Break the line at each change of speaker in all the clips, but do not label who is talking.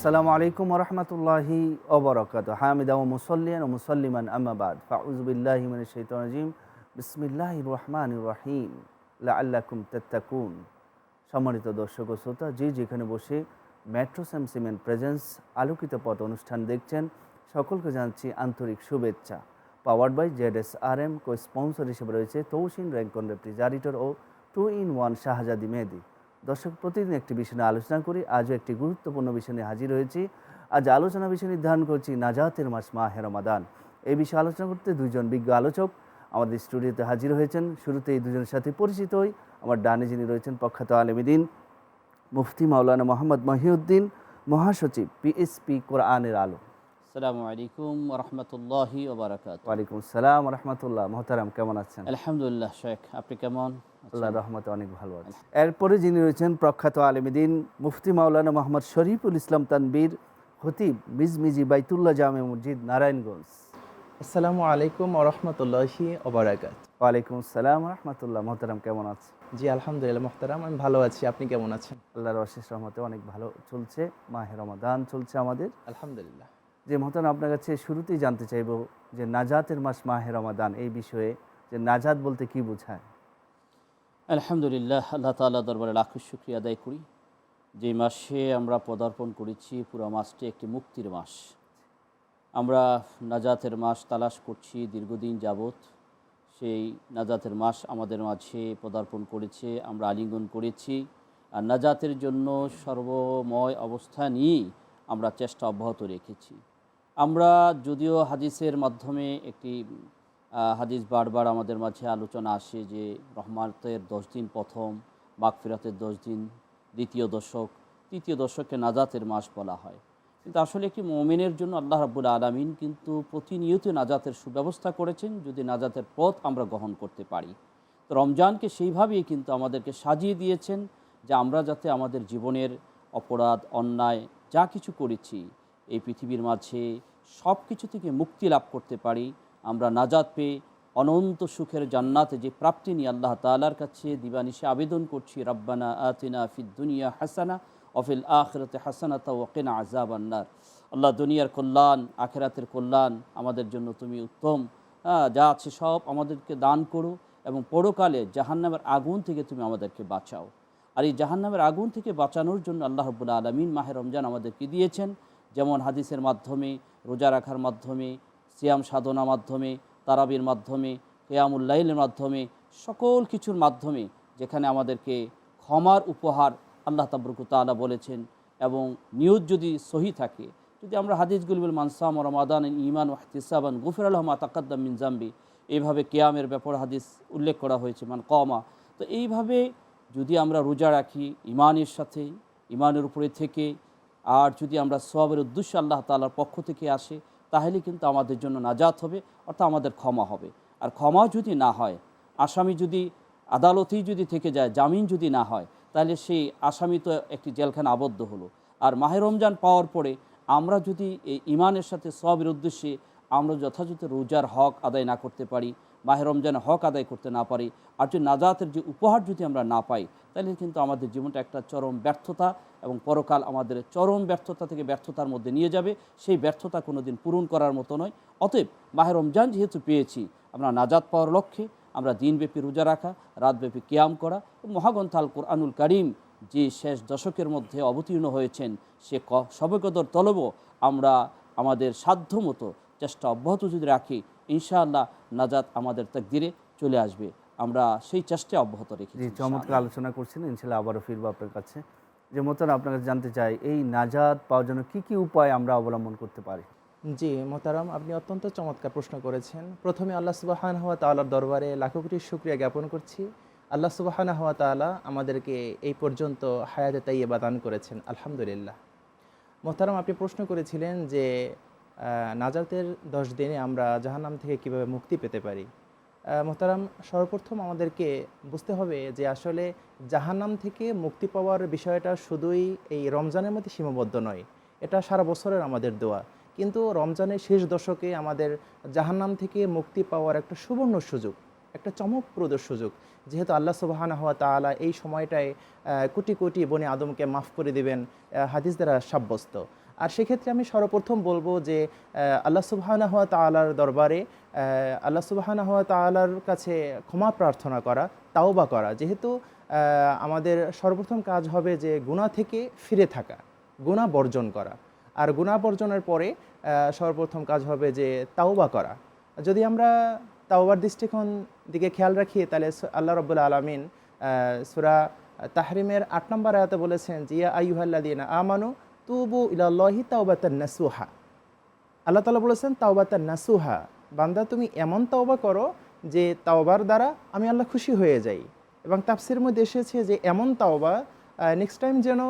আসসালামু আলাইকুম রহমতুল্লাহি ওবরকাত হামিদা ও মুসল্লিয়ান ও মুসল্লিমান আম্মাবাদ ফাউজবিল্লাহি মিনাশ শাইতানির রাজিম। বিসমিল্লাহির রহমানির রহিম। লাআল্লাকুম তাত্তাকুন। সম্মানিত দর্শক ও শ্রোতা, যে যেখানে বসে মেট্রো স্যাম সিমেন্ট প্রেজেন্স আলোকিত পথ অনুষ্ঠান দেখছেন, সকলকে জানাচ্ছি আন্তরিক শুভেচ্ছা। Powered by Z S R M co sponsor হিসেবে রয়েছে তৌসিন Rancon refrigerator O two in one Shahzadi Mehedi. দর্শক, প্রতিদিন একটি বিষয় নিয়ে আলোচনা করি। আজও একটি গুরুত্বপূর্ণ বিষয় নিয়ে হাজির হয়েছি। আজ আলোচনা বিষয় নির্ধারণ করছি নাজাতের মাস মাহে রমাদান। এই বিষয়ে আলোচনা করতে দুইজন বিজ্ঞ আলোচক আমাদের স্টুডিওতে হাজির হয়েছেন। শুরুতে এই দুজনের সাথে পরিচিত হই আমার ডানে যিনি রয়েছেন প্রখ্যাত আলমীদিন মুফতি মাওলানা মোহাম্মদ মহিউদ্দিন, মহাসচিব, পিএসপি কোরআনের আলো।
আসসালামু আলাইকুম রহমতুল্লাহি ওবরাকাত
ওয়ালাইকুম আসসালাম রহমতুল্লাহ মোহতারাম কেমন আছেন?
আলহামদুলিল্লাহ শেখ আপনি কেমন
আল্লাহ রহমতে অনেক ভালো আছে। এরপরে যিনি রয়েছেন প্রখ্যাত আলমীদিন মুফতি মাওলানা মোহাম্মদ শরীফুল ইসলাম তানবীর খতিব মিজমিজি বাইতুল্লাহ জামে মসজিদ নারায়ণগঞ্জ।
আসসালামু আলাইকুম ওরহমতুল্লাহি ওবরাকাত
ওয়ালাইকুম আসসালাম রহমতুল্লাহ মোহতারাম কেমন আছে
জি আলহামদুলিল্লাহ মোহতারাম আমি ভালো আছি। আপনি কেমন আছেন?
আল্লাহর অশেষ রহমতে অনেক ভালো চলছে। মাহে রমাদান চলছে আমাদের।
আলহামদুলিল্লাহ।
যে মহতান আপনার কাছে শুরুতেই জানতে চাইব যে নাজাতের মাস মাহে রমাদান, এই বিষয়ে যে নাজাত বলতে কি বোঝায়?
আলহামদুলিল্লাহ, আল্লাহ তাআলা দরবারে লাখ শুক্রিয়া আদায় করি। যে মাসে আমরা পদার্পণ করেছি, পুরো মাসটি একটি মুক্তির মাস। আমরা নাজাতের মাস তালাশ করছি দীর্ঘদিন যাবৎ। সেই নাজাতের মাস আমাদের মাঝে পদার্পণ করেছে, আমরা আলিঙ্গন করেছি। আর নাজাতের জন্য সর্বময় অবস্থা নিয়েই আমরা চেষ্টা অব্যাহত রেখেছি। আমরা যদিও হাদিসের মাধ্যমে একটি হাদিস বারবার আমাদের মাঝে আলোচনা আসে যে রহমাতের দশ দিন প্রথম, মাগফিরাতের দশ দিন দ্বিতীয় দশক, তৃতীয় দশককে নাজাতের মাস বলা হয়। কিন্তু আসলে একটি মোমেনের জন্য আল্লাহ রাব্বুল আলমিন কিন্তু প্রতিনিয়ত নাজাতের সুব্যবস্থা করেছেন যদি নাজাতের পথ আমরা গ্রহণ করতে পারি। তো রমজানকে সেইভাবেই কিন্তু আমাদেরকে সাজিয়ে দিয়েছেন যে আমরা যাতে আমাদের জীবনের অপরাধ, অন্যায় যা কিছু করেছি, এই পৃথিবীর মাঝে সব কিছু থেকে মুক্তি লাভ করতে পারি, আমরা নাজাদ পেয়ে অনন্ত সুখের জান্নাতে যে প্রাপ্তি নিয়ে আল্লাহ তালার কাছে দিবানিশে আবেদন করছি, রাব্বানা আতিনা ফিদ দুনিয়া হাসানা অফিল আখরাতে হাসানাতা ওয়াকিনা আজাব আন্নার আল্লাহ দুনিয়ার কল্যাণ, আখেরাতের কল্যাণ আমাদের জন্য তুমি উত্তম। যা আছে সব আমাদেরকে দান করো এবং পরকালে জাহান্নামের আগুন থেকে তুমি আমাদেরকে বাঁচাও। আর এই জাহান্নামের আগুন থেকে বাঁচানোর জন্য আল্লাহ রবুল্লা আলমিন মাহে রমজান আমাদেরকে দিয়েছেন। যেমন হাদিসের মাধ্যমে, রোজা রাখার মাধ্যমে, সিয়াম সাধনা মাধ্যমে, তারাবির মাধ্যমে কেয়ামুল্লাইলের মাধ্যমে, সকল কিছুর মাধ্যমে যেখানে আমাদেরকে ক্ষমার উপহার আল্লাহ তাবরকুতালা বলেছেন এবং নিয়ত যদি সহি থাকে, যদি আমরা হাদিসগুলি মানসাম রমাদান ইমান ওয়াহতিসাবান গুফির আলহম তাকাদ্দাম মিন জাম্বি এইভাবে কেয়ামের ব্যাপার হাদিস উল্লেখ করা হয়েছে, মান কমা তো এইভাবে যদি আমরা রোজা রাখি ইমানের সাথে ইমানের উপরে থেকে আর যদি আমরা সবের উদ্দেশ্য আল্লাহ তালার পক্ষ থেকে আসে, তাহলে কিন্তু আমাদের জন্য নাজাত হবে, অর্থাৎ আমাদের ক্ষমা হবে। আর ক্ষমা যদি না হয়, আসামি যদি, আদালতেই যদি থেকে যায়, জামিন যদি না হয়, তাহলে সেই আসামি তো একটি জেলখানা আবদ্ধ হলো। আর মাহে রমজান পাওয়ার পরে আমরা যদি এই ইমানের সাথে সবের উদ্দেশ্যে আমরা যথাযথ রোজার হক আদায় না করতে পারি মাহে রমজানের হক আদায় করতে না পারি আর যদি নাজাতের যে উপহার যদি আমরা না পাই, তাহলে কিন্তু আমাদের জীবনটা একটা চরম ব্যর্থতা এবং পরকাল আমাদের চরম ব্যর্থতা থেকে ব্যর্থতার মধ্যে নিয়ে যাবে। সেই ব্যর্থতা কোনো দিন পূরণ করার মতো নয়। অতএব মাহে রমজান যেহেতু পেয়েছি, আমরা নাজাত পাওয়ার লক্ষ্যে, আমরা দিনব্যাপী রোজা রাখা, রাতব্যাপী কিয়াম করা এবং মহাগ্রন্থাল কোরআনুল করিম যে শেষ দশকের মধ্যে অবতীর্ণ হয়েছেন, সে ক সবকদর তলবও আমরা আমাদের সাধ্য মতো চেষ্টা অব্যাহত যদি রাখি ইনশাআল্লাহ নাজাত আমাদের তাকদিরে চলে আসবে। আমরা সেই চেষ্টা অব্যাহত রেখেছি
জি চমৎকার আলোচনা করছেন ইনশাল্লাহ আবারও ফিরবো আপনার কাছে। যে মতন আপনার কাছে জানতে চাই এই নাজাত পাওয়ার জন্য কী কী উপায় আমরা অবলম্বন করতে পারি?
জি মোহতারাম আপনি অত্যন্ত চমৎকার প্রশ্ন করেছেন। প্রথমে আল্লাহ সুবাহান হওয়া তালার দরবারে লাখো কোটি শুক্রিয়া জ্ঞাপন করছি। আল্লাহ সুবাহান হওয়া তালা আমাদেরকে এই পর্যন্ত হায়াতে তাইয়েবা দান করেছেন আলহামদুলিল্লাহ। মোহতারাম আপনি প্রশ্ন করেছিলেন যে নাজাতের দশ দিনে আমরা জাহান্নাম থেকে কীভাবে মুক্তি পেতে পারি? মোহতারাম, সর্বপ্রথম আমাদেরকে বুঝতে হবে যে আসলে জাহান্নাম থেকে মুক্তি পাওয়ার বিষয়টা শুধুই এই রমজানের মধ্যে সীমাবদ্ধ নয়। এটা সারা বছরের আমাদের দোয়া। কিন্তু রমজানের শেষ দশকে আমাদের জাহান্নাম থেকে মুক্তি পাওয়ার একটা সুবর্ণ সুযোগ, একটা চমকপ্রদ সুযোগ। যেহেতু আল্লাহ সুবাহানা হওয়া তাআলা এই সময়টায় কোটি কোটি বনে আদমকে মাফ করে দিবেন হাদিস দ্বারা সাব্যস্ত। আর সেক্ষেত্রে আমি সর্বপ্রথম বলব যে আল্লাহ সুবহানা হওয়া তালার দরবারে আল্লাহ সুবহানা হওয়া তালার কাছে ক্ষমা প্রার্থনা করা, তাওবা করা। যেহেতু আমাদের সর্বপ্রথম কাজ হবে যে গুণা থেকে ফিরে থাকা গুণা বর্জন করা। আর গুণা বর্জনের পরে সর্বপ্রথম কাজ হবে যে তাওবা করা। যদি আমরা তাওবার দৃষ্টিকোণ দিকে খেয়াল রাখি, তাহলে আল্লাহ রব্বুল আলমিন সুরা তাহরিমের আট নম্বর আয়াতে বলেছেন জিয়া আইহাল্লাদিনা আমানু তুবু ইলাল্লাহি তাওবাতান নাসুহা। আল্লাহ তালা বলেছেন, তাওবাতান নাসুহা, বান্দা তুমি এমন তাওবা করো যে তাওবার দ্বারা আমি আল্লাহ খুশি হয়ে যাই। এবং তাফসির মধ্যে এসেছে যে এমন তাওবা নেক্সট টাইম যেন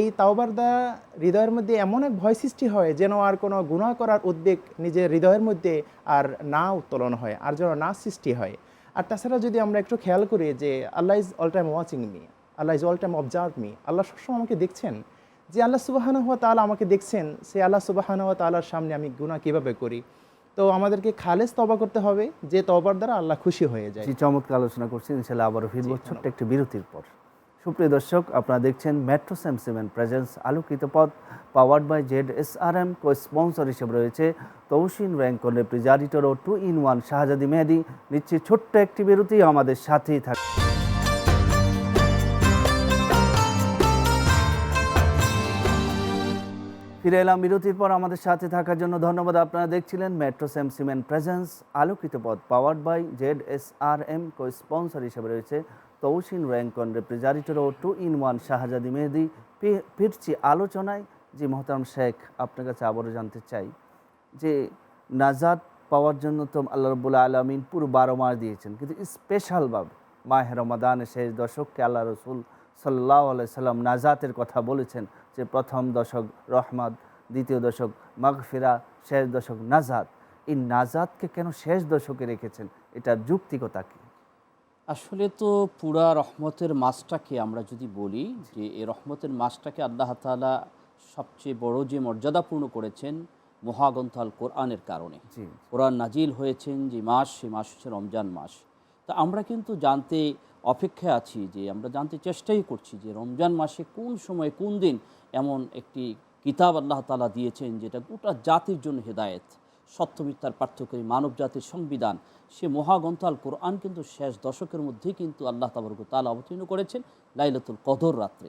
এই তাওবার দ্বারা হৃদয়ের মধ্যে এমন এক ভয় সৃষ্টি হয় যেন আর কোনো গুনাহ করার উদ্বেগ নিজের হৃদয়ের মধ্যে আর না উত্তোলন হয়, আর যেন না সৃষ্টি হয়। আর তাছাড়া যদি আমরা একটু খেয়াল করি যে, Allah is all time watching me Allah is all time observe me Allah সবসময় আমাকে দেখছেন। যে আল্লাহ সুবাহানা হওয়া তাআলা আমাকে দেখছেন সে আল্লাহ সুবাহানা হওয়া তালার সামনে আমি গুনাহ কীভাবে করি? তো আমাদেরকে খালেজ তবা করতে হবে যে তবার দ্বারা আল্লাহ খুশি হয়ে যায়।
জি চমৎকার আলোচনা করছি ইনশাল্লাহ আবারও ফিরবো ছোট্ট একটি বিরতির পর। সুপ্রিয় দর্শক আপনারা দেখছেন মেট্রো স্যাম সিমেন্ট প্রেজেন্স আলোকিত পথ powered by Z S R M co sponsor হিসেবে রয়েছে তৌসিন Rancon refrigerator O two in one Shahzadi Mehedi. নিচ্ছে ছোট্ট একটি বিরতি আমাদের সাথেই থাকে ফিরে এলাম বিরতির পর আমাদের সাথে থাকার জন্য ধন্যবাদ। আপনারা দেখছিলেন মেট্রো সেম সিমেন্ট প্রেজেন্স আলোকিত পথ powered by Z S R M co sponsor হিসেবে রয়েছে তৌসিন Rancon refrigerator O two in one Shahzadi Mehedi. ফিরছি আলোচনায়। যে মোহতারাম শেখ, আপনার কাছে আবারও জানতে চাই যে নাজাদ পাওয়ার জন্য তো আল্লাহ রবুল্লা আলমিন পুরো বারো মাস দিয়েছেন, কিন্তু স্পেশালভাবে মাহের রমাদানের শেষ দশককে আল্লাহ রসুল সাল্লাহ সাল্লাম নাজাতের কথা বলেছেন যে প্রথম দশক রহমত দ্বিতীয় দশক মাগফিরা শেষ দশক নাজাত। এই নাজাতকে কেন শেষ দশকে রেখেছেন? এটার যুক্তিকতা কি?
আসলে তো পুরা রহমতের মাসটাকে আমরা যদি বলি যে এই রহমতের মাসটাকে আল্লাহ তাআলা সবচেয়ে বড় যে মর্যাদাপূর্ণ করেছেন মহাগ্রন্থ আল কোরআনের কারণে। কোরআন নাজিল হয়েছেন যে মাস সে মাস হচ্ছে রমজান মাস। তা আমরা কিন্তু জানতে অপেক্ষায় আছি যে আমরা জানতে চেষ্টাই করছি যে রমজান মাসে কোন সময় কোন দিন এমন একটি কিতাব আল্লাহ তালা দিয়েছেন যেটা গোটা জাতির জন্য হেদায়েত সত্য মিথ্যার পার্থক্য মানব জাতির সংবিধান। সে মহাগ্রন্থ আল কোরআন কিন্তু শেষ দশকের মধ্যেই কিন্তু আল্লাহ তাবরক তালা অবতীর্ণ করেছেন লাইলাতুল কদর রাত্রে।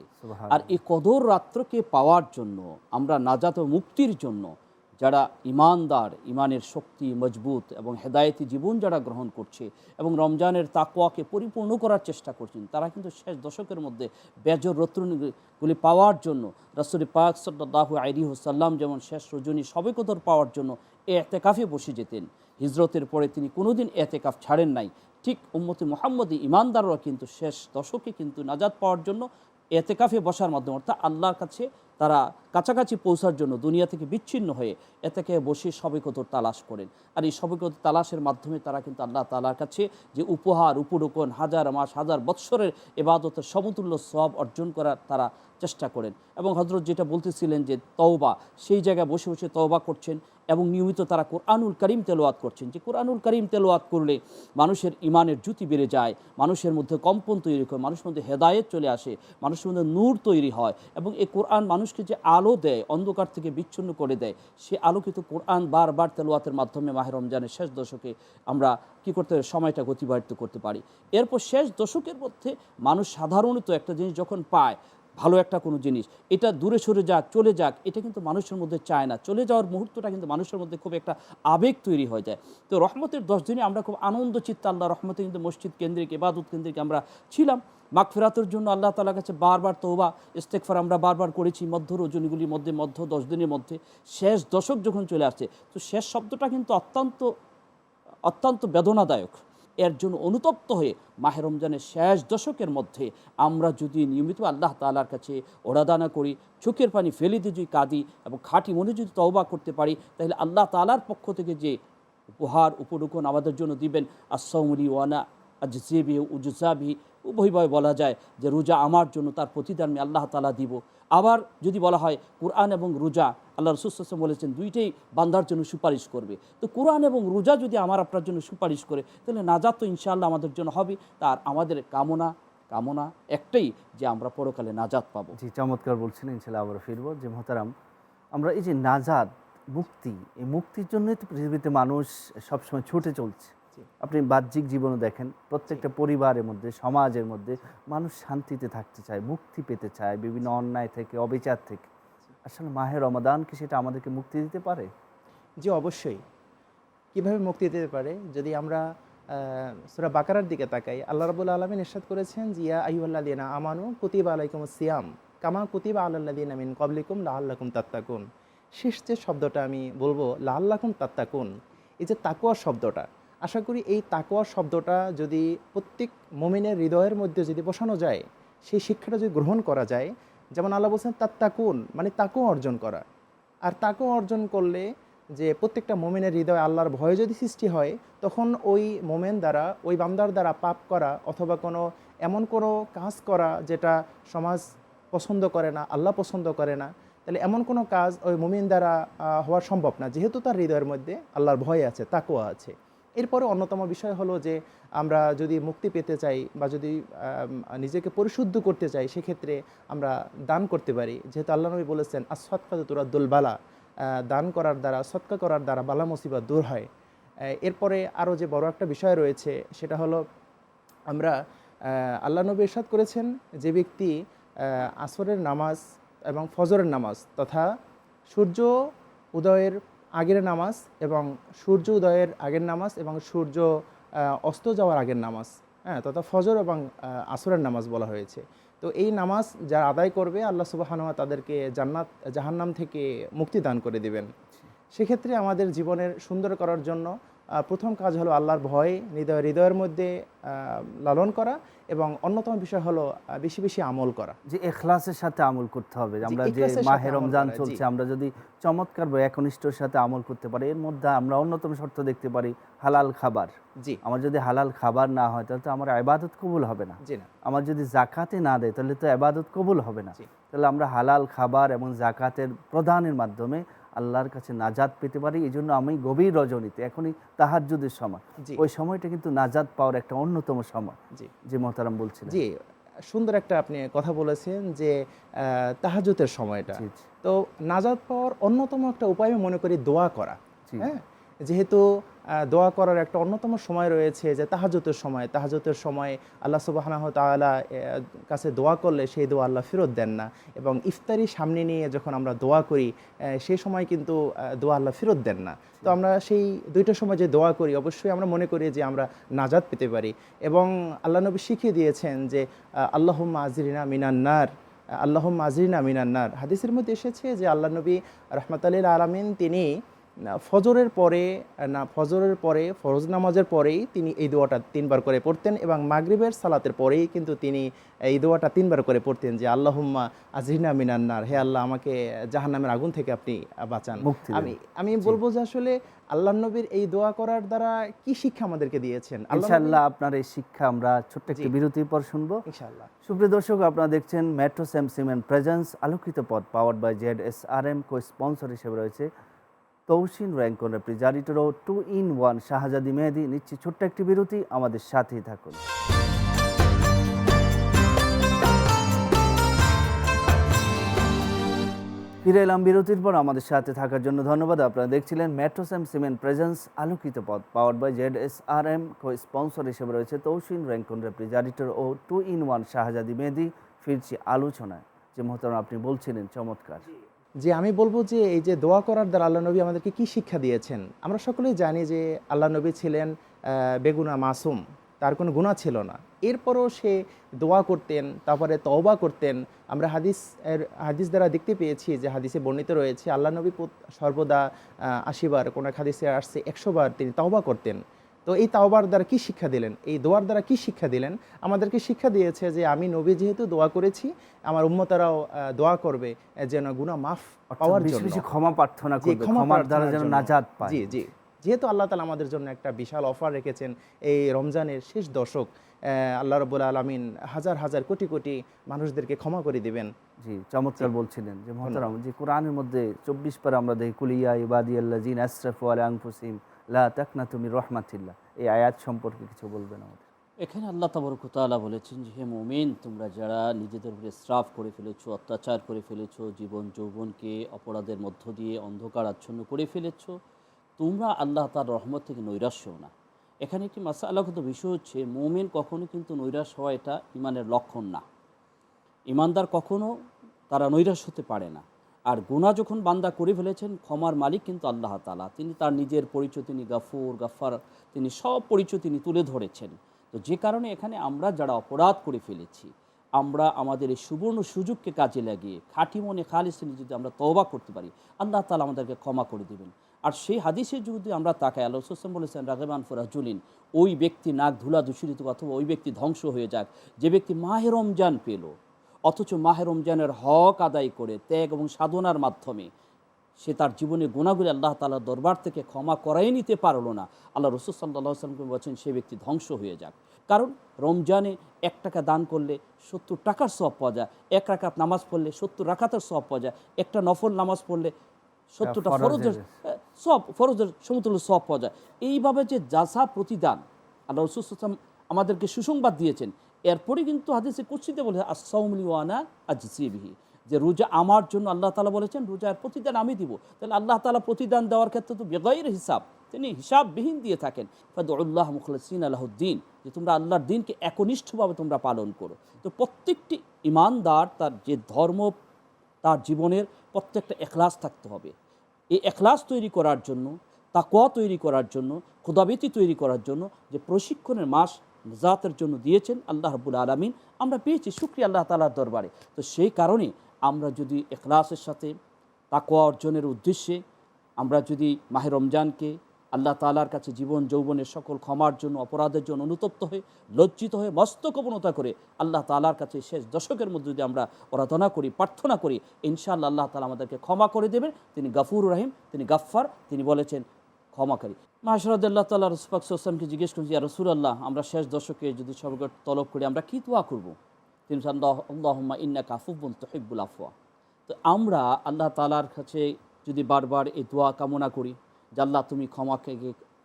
আর এই কদর রাত্রকে পাওয়ার জন্য আমরা নাজাত ও মুক্তির জন্য যারা ইমানদার, ইমানের শক্তি মজবুত এবং হেদায়েতি জীবন যারা গ্রহণ করছে এবং রমজানের তাকওয়াকে পরিপূর্ণ করার চেষ্টা করছেন, তারা কিন্তু শেষ দশকের মধ্যে বেজর রত্নগুলি পাওয়ার জন্য রাসুল পাক সাল্লাহ আইরি সাল্লাম যেমন শেষ রজনী সবে কদর পাওয়ার জন্য এ এতেকাফে বসে যেতেন। হিজরতের পরে তিনি কোনোদিন এতেকাফ ছাড়েন নাই। ঠিক উম্মতি মোহাম্মদী ইমানদাররা কিন্তু শেষ দশকে কিন্তু নাজাদ পাওয়ার জন্য এতেকাফে বসার মাধ্যমে, অর্থাৎ আল্লাহর কাছে তারা কাছাকাছি পৌঁছার জন্য দুনিয়া থেকে বিচ্ছিন্ন হয়ে এতেকে বসে সবেকতর তালাশ করেন। আর এই সবৈকত তালাশের মাধ্যমে তারা কিন্তু আল্লাহ তালার কাছে যে উপহার উপরোকন হাজার মাস, হাজার বৎসরের এবাদতের সমতুল্য সব অর্জন করার তারা চেষ্টা করেন। এবং হজরত যেটা বলতেছিলেন যে তওবা, সেই জায়গায় বসে বসে তওবা করছেন। এবং নিয়মিত তারা কোরআনুল করিম তেলোয়াত করছেন। যে কোরআনুল করিম তেলোয়াত করলে মানুষের ইমানের জ্যুতি বেড়ে যায়, মানুষের মধ্যে কম্পন তৈরি হয়, মানুষের মধ্যে হেদায়েত চলে আসে, মানুষের মধ্যে নূর তৈরি হয় এবং এই কোরআন মানুষকে যে আলো দেয়, অন্ধকার থেকে বিচ্ছিন্ন করে দেয়, সে আলোকিত কোরআন বারবার তেলোয়াতের মাধ্যমে মাহের রমজানের শেষ দশকে আমরা কি করতে সময়টা গতিবাহিত করতে পারি। এরপর শেষ দশকের মধ্যে মানুষ সাধারণত একটা জিনিস যখন পায় ভালো একটা কোনো জিনিস। এটা দূরে সরে যাক, চলে যাক, এটা কিন্তু মানুষের মধ্যে চায় না। চলে যাওয়ার মুহূর্তটা কিন্তু মানুষের মধ্যে খুব একটা আবেগ তৈরি হয়ে যায়। তো রহমতের দশ দিনে আমরা খুব আনন্দ চিত্ত আল্লাহ রহমতে কিন্তু মসজিদ কেন্দ্রিক এবাদত কেন্দ্রিক আমরা ছিলাম। মাগফিরাতের জন্য আল্লাহ তালার কাছে বারবার তৌবা ইস্তেকফার আমরা বারবার করেছি মধ্য রজনীগুলির মধ্যে, মধ্য দশ দিনের মধ্যে। শেষ দশক যখন চলে আসছে, তো শেষ শব্দটা কিন্তু অত্যন্ত অত্যন্ত বেদনাদায়ক। এর জন্য অনুতপ্ত হয়ে মাহে রমজানের শেষ দশকের মধ্যে আমরা যদি নিয়মিত আল্লাহ তালার কাছে ওড়াদানা করি, চোখের পানি ফেলে দিয়ে যদি কাঁদি এবং খাঁটি মনে যদি তওবা করতে পারি, তাহলে আল্লাহ তালার পক্ষ থেকে যে উপহার উপরুকন আমাদের জন্য দিবেন আসৌমরি ওয়ানা আজজেবি উজসাবি উভয়ভাবে বলা যায় যে রোজা আমার জন্য, তার প্রতিদান আমি আল্লাহ তালা দিব। আবার যদি বলা হয় কোরআন এবং রোজা, আল্লাহ রসুলাম বলেছেন দুইটাই বান্দার জন্য সুপারিশ করবে। তো কোরআন এবং রোজা যদি আমার আপনার জন্য সুপারিশ করে, তাহলে নাজাত তো ইনশাআল্লাহ আমাদের জন্য হবে, তার আমাদের কামনা কামনা একটাই যে আমরা পরকালে নাজাত পাবো।
জি, চমৎকার বলছেন ইনশাল্লাহ আবার ফিরবো। যে মোহতারাম, আমরা এই যে নাজাদ মুক্তি, এই মুক্তির জন্যই তো পৃথিবীতে মানুষ সবসময় ছুটে চলছে। আপনি বাহ্যিক জীবনও দেখেন প্রত্যেকটা পরিবারের মধ্যে সমাজের মধ্যে মানুষ শান্তিতে থাকতে চায় মুক্তি পেতে চায় বিভিন্ন অন্যায় থেকে অবিচার থেকে। আসলে মাহের রমাদান কি সেটা আমাদেরকে মুক্তি দিতে পারে?
জি অবশ্যই। কীভাবে মুক্তি দিতে পারে? যদি আমরা সুরা বাকারার দিকে তাকাই আল্লাহ রাবুল আলমিন ইরশাদ করেছেন জিয়া আইউল্লাহ দিনা আমানু কুতিবা আলাইকুম সিয়াম কামা কুতিবা আল্লাহ দিন আমিন কবলিকুম লাল্লাকুম তাত্তাকুন। শেষ যে শব্দটা আমি বলব লাল্লাকুম তাত্তাকুন এই যে তাকুয়া শব্দটা আশা করি এই তাকুয়া শব্দটা যদি প্রত্যেক মমিনের হৃদয়ের মধ্যে যদি বসানো যায়, সেই শিক্ষাটা যদি গ্রহণ করা যায়, যেমন আল্লাহ বলছেন তার তাকুন মানে তাকুয়া অর্জন করা। আর তাকেও অর্জন করলে যে প্রত্যেকটা মোমেনের হৃদয় আল্লাহর ভয় যদি সৃষ্টি হয়, তখন ওই মোমেন দ্বারা, ওই বান্দার দ্বারা পাপ করা অথবা কোনো, এমন কোনো কাজ করা যেটা সমাজ পছন্দ করে না, আল্লাহ পছন্দ করে না, তাহলে এমন কোনো কাজ ওই মুমিন দ্বারা হওয়া সম্ভব না। যেহেতু তার হৃদয়ের মধ্যে আল্লাহর ভয় আছে তাকুয়া আছে। এরপরে অন্যতম বিষয় হলো যে আমরা যদি মুক্তি পেতে চাই বা যদি নিজেকে পরিশুদ্ধ করতে চাই, সেক্ষেত্রে আমরা দান করতে পারি। যেহেতু আল্লাহ নবী বলেছেন আসৎকাত তুরাদ্দুল বালা দান করার দ্বারা সৎকা করার দ্বারা বালা মুসিবত দূর হয়। এরপরে আরও যে বড় একটা বিষয় রয়েছে, সেটা হলো আমরা আল্লাহ নবী ইরশাদ করেছেন যে ব্যক্তি আসরের নামাজ এবং ফজরের নামাজ তথা সূর্য উদয়ের আগের নামাজ এবং সূর্য উদয়ের আগের নামাজ এবং সূর্য অস্ত যাওয়ার আগের নামাজ হ্যাঁ তথা ফজর এবং আসরের নামাজ বলা হয়েছে। তো এই নামাজ যারা আদায় করবে, আল্লাহ সুবাহানুয়া তাদেরকে জান্নাত, জাহান্নাম থেকে মুক্তি দান করে দেবেন। সেক্ষেত্রে আমাদের জীবনের সুন্দর করার জন্য প্রথম কাজ হলো আল্লাহর ভয় হৃদয় হৃদয়ের মধ্যে লালন করা এবং অন্যতম বিষয় হলো বেশি বেশি আমল করা।
যে এখলাসের সাথে আমল করতে হবে আমরা যে মাহে রমজান চলছে আমরা যদি চমৎকার বা একনিষ্ঠর সাথে আমল করতে পারি এর মধ্যে আমরা অন্যতম শর্ত দেখতে পারি হালাল খাবার।
জি।
আমার যদি হালাল খাবার না হয় তাহলে তো আমার আবাদত কবুল হবে না।
জি না।
আমার যদি জাকাতে না দেয় তাহলে তো আবাদত কবুল হবে না। তাহলে আমরা হালাল খাবার এবং জাকাতের প্রদানের মাধ্যমে আল্লাহর কাছে নাজাদ পেতে পারি এই জন্য আমি গভীর রজনীতে এখনই তাহাজ্জুদের সময়। ওই সময়টা কিন্তু নাজাদ পাওয়ার একটা অন্যতম সময় যে মহতারাম বলছেন
জি সুন্দর একটা আপনি কথা বলেছেন যে তাহাজুতের সময়টা। তো নাজাদ পাওয়ার অন্যতম একটা উপায় আমি মনে করি দোয়া করা। হ্যাঁ? যেহেতু দোয়া করার একটা অন্যতম সময় রয়েছে যে তাহাজতের সময়। তাহাজতের সময় আল্লাহ সুবাহানাহ তাআলা কাছে দোয়া করলে সেই দোয়া আল্লাহ ফেরত দেন না। এবং ইফতারি সামনে নিয়ে যখন আমরা দোয়া করি সেই সময় কিন্তু দোয়া আল্লাহ ফেরত দেন না। তো আমরা সেই দুইটা সময় যে দোয়া করি, অবশ্যই আমরা মনে করি যে আমরা নাজাদ পেতে পারি। এবং আল্লাহ নবী শিখিয়ে দিয়েছেন যে আল্লাহ আজিরিনা মিনান্নার আল্লাহ মাজরিনা মিনান্নার হাদিসের মধ্যে এসেছে যে আল্লাহ নবী রহমত আলীল আলমিন তিনি ফজরের পরে না ফজরের পরে ফরজ নামাজের পরেই তিনি এই দোয়াটা তিনবার করে পড়তেন এবং মাগরিবের সালাতের পরেই কিন্তু তিনি এই দোয়াটা তিনবার করে পড়তেন যে আল্লাহুম্মা আজিনা মিনান্নার হে আল্লাহ আমাকে জাহান্নামের আগুন থেকে আপনি বাঁচান। আমি আমি বলব যে আসলে আল্লাহ নবীর এই দোয়া করার দ্বারা কি শিক্ষা আমাদেরকে দিয়েছেন? আল্লাহ
ইনশাআল্লাহ আপনার এই শিক্ষা আমরা ছোট্ট একটি বিরতির পর শুনব।
ইনশাআল্লাহ।
সুপ্রিয় দর্শক আপনারা দেখছেন মেট্রো স্যাম সিমেন্ট প্রেজেন্স আলোকিত পথ powered by Z S R M co sponsor হিসেবে রয়েছে তৌসিন Rancon refrigerator O two in one Shahzadi Mehedi নিচ্ছি ছোট্ট একটি বিরতি। আমাদের সাথেই থাকুন। ফিরে এলাম বিরতির পর আমাদের সাথে থাকার জন্য ধন্যবাদ। আপনারা দেখছিলেন মেট্রোস্যাম সিমেন্ট প্রেজেন্স, আলোকিত পথ power by Z S R M co sponsor হিসেবে রয়েছে তৌসিন Rancon refrigerator O two in one Shahzadi Mehedi. ফিরছি আলোচনায়। যে মোহতারাম আপনি বলছিলেন, চমৎকার।
যে আমি বলব যে এই যে দোয়া করার দ্বারা আল্লাহ নবী আমাদেরকে কি শিক্ষা দিয়েছেন? আমরা সকলেই জানি যে আল্লাহ নবী ছিলেন বেগুনা মাসুম, তার কোনো গুণা ছিল না। এরপরও সে দোয়া করতেন, তারপরে তওবা করতেন। আমরা হাদিস হাদিস দ্বারা দেখতে পেয়েছি যে হাদিসে বর্ণিত রয়েছে, আল্লাহ নবী সর্বদা আশিবার, কোনো এক হাদিসে আসছে একশোবার তিনি তওবা করতেন। তো এই তাওবার দ্বারা কি শিক্ষা দিলেন? এই দোয়ার দ্বারা কি শিক্ষা দিলেন? আমাদেরকে শিক্ষা দিয়েছে যে আমি নবী যেহেতু দোয়া করেছি আমার উম্মতারাও দোয়া করবে যেন গুনাহ মাফ পাওয়ার জন্য।
বেশি ক্ষমা প্রার্থনা করবে ক্ষমার দ্বারা যেন। নাজাদ পায়।
জি জি। যেহেতু আল্লাহ তালা আমাদের জন্য একটা বিশাল অফার রেখেছেন এই রমজানের শেষ দশক আল্লাহ রবুল আলমিন হাজার হাজার কোটি কোটি মানুষদেরকে ক্ষমা করে দিবেন।
জি চমৎকার বলছিলেন যে মহতারাম যে কোরআনের মধ্যে চব্বিশ পারা আমরা দেখি কুলিয়া ইবাদি আল্লাহ জিন আশরাফ আল আংফুসিম লা তাকনা তুমি রহমাতিল্লাহ। এই আয়াত সম্পর্কে কিছু বলবেন আমাদের।
এখানে আল্লাহ তাবরকুতালা বলেছেন যে, হে মোমেন, তোমরা যারা নিজেদের উপরে শ্রাপ করে ফেলেছো, অত্যাচার করে ফেলেছো, জীবন যৌবনকে অপরাধের মধ্য দিয়ে অন্ধকার আচ্ছন্ন করে ফেলেছো, তোমরা আল্লাহ তার রহমত থেকে নৈরাশ্য না। এখানে একটি মাসা আল্লাহগত বিষয় হচ্ছে, মোমেন কখনো কিন্তু নৈরাশ হওয়া এটা ইমানের লক্ষণ না। ইমানদার কখনো তারা নৈরাশ হতে পারে না। আর গুণা যখন বান্দা করে ফেলেছেন, ক্ষমার মালিক কিন্তু আল্লাহ তালা তিনি তার নিজের পরিচয় তিনি গাফুর গাফার তিনি সব পরিচয় তিনি তুলে ধরেছেন। তো যে কারণে এখানে আমরা যারা অপরাধ করে ফেলেছি, আমরা আমাদের এই সুবর্ণ সুযোগকে কাজে লাগিয়ে, খাঁটি মনে খালিসিনী যদি আমরা তওবা করতে পারি, আল্লাহ তালা আমাদেরকে ক্ষমা করে দেবেন। আর সেই হাদিসে যদি আমরা তাকাই, আল্লাহ হোসেন বলেছেন রাগেবান ফরাজুলিন ওই ব্যক্তি নাক ধুলা দূষিত অথবা ওই ব্যক্তি ধ্বংস হয়ে যাক, যে ব্যক্তি মাহে রমজান পেল অথচ মাহে রমজানের হক আদায় করে ত্যাগ এবং সাধনার মাধ্যমে সে তার জীবনে গুণাগুলি আল্লাহ তালার দরবার থেকে ক্ষমা করাই নিতে পারল না। আল্লাহ রসুল সাল্লাহ সাল্লামকে বলছেন সে ব্যক্তি ধ্বংস হয়ে যাক। কারণ রমজানে এক টাকা দান করলে সত্তর টাকার সব পাওয়া যায় এক রাকাত নামাজ পড়লে সত্তর রাকাতের সব পাওয়া যায় একটা নফল নামাজ পড়লে সত্তরটা।
ফরজের
সব ফরজের সমতুল্য সব পাওয়া যায়। এইভাবে যে যাসা প্রতিদান আল্লাহ রসুল আমাদেরকে সুসংবাদ দিয়েছেন এরপরে কিন্তু হাদিসে কুচ্ছিতে বলে আসসাউমলি ওয়ানা আজিবিহি যে রোজা আমার জন্য আল্লাহ তালা বলেছেন, রোজার প্রতিদান আমি দিব। তাহলে আল্লাহ তালা প্রতিদান দেওয়ার ক্ষেত্রে তো বেগাইর হিসাব, তিনি হিসাববিহীন দিয়ে থাকেন। ফাদুল্লাহ মুখলসিন আলাহদ্দিন যে তোমরা আল্লাহর দিনকে একনিষ্ঠভাবে তোমরা পালন করো। তো প্রত্যেকটি ইমানদার তার যে ধর্ম, তার জীবনের প্রত্যেকটা এখলাস থাকতে হবে। এই এখলাস তৈরি করার জন্য তাকোয়া তৈরি করার জন্য ক্ষুদাবেতি তৈরি করার জন্য, যে প্রশিক্ষণের মাস জাতের জন্য দিয়েছেন আল্লাহ রবুল আলমিন। আমরা পেয়েছি শুক্রিয়া আল্লাহ তালার দরবারে। তো সেই কারণে আমরা যদি এখলাসের সাথে তাকোয়া অর্জনের উদ্দেশ্যে, আমরা যদি মাহে রমজানকে আল্লাহ তালার কাছে জীবন, যৌবনের সকল ক্ষমার জন্য, অপরাধের জন্য অনুতপ্ত হয়ে, লজ্জিত হয়ে মস্তক অবনতা করে আল্লাহ তালার কাছে শেষ দশকের মধ্যে যদি আমরা আরাধনা করি, প্রার্থনা করি, ইনশাআল্লাহ আল্লাহ তালা আমাদেরকে ক্ষমা করে দেবেন। তিনি গাফুর রাহিম, তিনি গাফফার, তিনি বলেছেন ক্ষমাকারী মাহসরাদ্দাহ তাল্লাহ রসফাক সোসামকে জিজ্ঞেস করছি আর রসুল আল্লাহ আমরা শেষ দশকে যদি সবকে তলব করি, আমরা কী দোয়া করব? তিনি আল্লাহ, আল্লাহম্মা ইন্না কাফুবুল তহিবুল আফওয়া। তো আমরা আল্লাহ তালার কাছে যদি বারবার এই দোয়া কামনা করি যে, আল্লাহ, তুমি ক্ষমাকে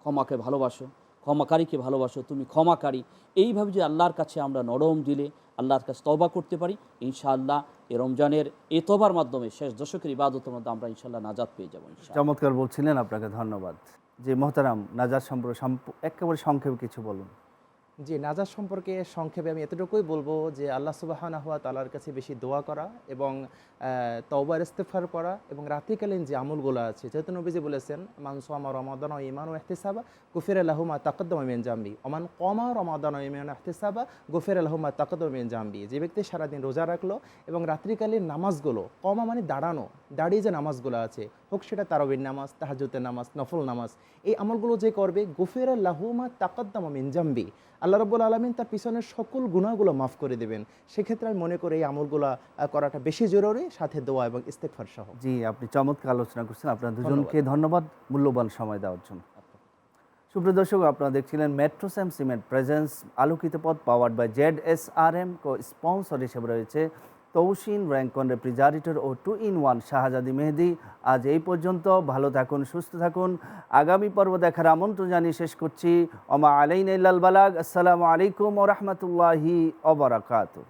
ক্ষমাকে ভালোবাসো, ক্ষমাকারীকে ভালোবাসো, তুমি ক্ষমাকারী। এইভাবে যে আল্লাহর কাছে আমরা নরম দিলে আল্লাহর কাছে তবা করতে পারি। ইনশাআল্লাহ এই রমজানের এ তবার মাধ্যমে শেষ দশকের ইবাদতের মধ্যে আমরা ইনশাল্লাহ নাজাদ পেয়ে যাব
চমৎকার বলছিলেন আপনাকে, ধন্যবাদ। যে মহতারাম নাজাদ সম্পর্কে সম্প- একেবারে সংক্ষেপে কিছু বলুন।
জি নাজার সম্পর্কে সংক্ষেপে আমি এতটুকুই বলব যে আল্লাহ সুবাহানা হওয়া তালার কাছে বেশি দোয়া করা এবং তওবার ইস্তেফার করা এবং রাত্রিকালীন যে আমলগুলো আছে, যেহেতু নবীজি বলেছেন মানসু আমার রমাদান ও ইমান ও এহতেসাবা গুফির আল্লাহমা তাকদ্দম মিন জাম্বি। ওমান কমা রমাদান ও ইমান এহতেসাবা গুফির আল্লাহমা তাকদ্দম মিন জাম্বি। যে ব্যক্তি সারাদিন রোজা রাখল এবং রাত্রিকালীন নামাজগুলো, কমা মানে দাঁড়ানো, দাঁড়িয়ে যে নামাজগুলো আছে, হোক সেটা তারবির নামাজ তাহাজুতের নামাজ, নফল নামাজ, এই আমলগুলো যে করবে, গুফির আল্লাহমা তাকদ্দম মিন জাম্বি। আল্লাহ রব্বুল আলমিন তার পিছনের সকল গুণাগুলো মাফ করে দেবেন। সেক্ষেত্রে আমি মনে করি এই আমলগুলো করাটা বেশি জরুরি সাথে দোয়া এবং ইস্তেকফার সহ।
জি আপনি চমৎকার আলোচনা করছেন। আপনার দুজনকে ধন্যবাদ মূল্যবান সময় দেওয়ার জন্য। সুপ্রিয় দর্শক আপনারা দেখছিলেন মেট্রোস্যাম সিমেন্ট প্রেজেন্স আলোকিত পথ powered by Z S R M co sponsor হিসেবে রয়েছে তৌসিন, Rancon refrigerator O two in one Shahzadi Mehedi. আজ এই পর্যন্ত, ভালো থাকুন, সুস্থ থাকুন। আগামী পর্ব দেখার আমন্ত্রণ জানিয়ে শেষ করছি। অমা আলাইন ইল্লাল বালাগ। আসসালামু আলাইকুম ও রহমতুল্লাহি অবরাকাতু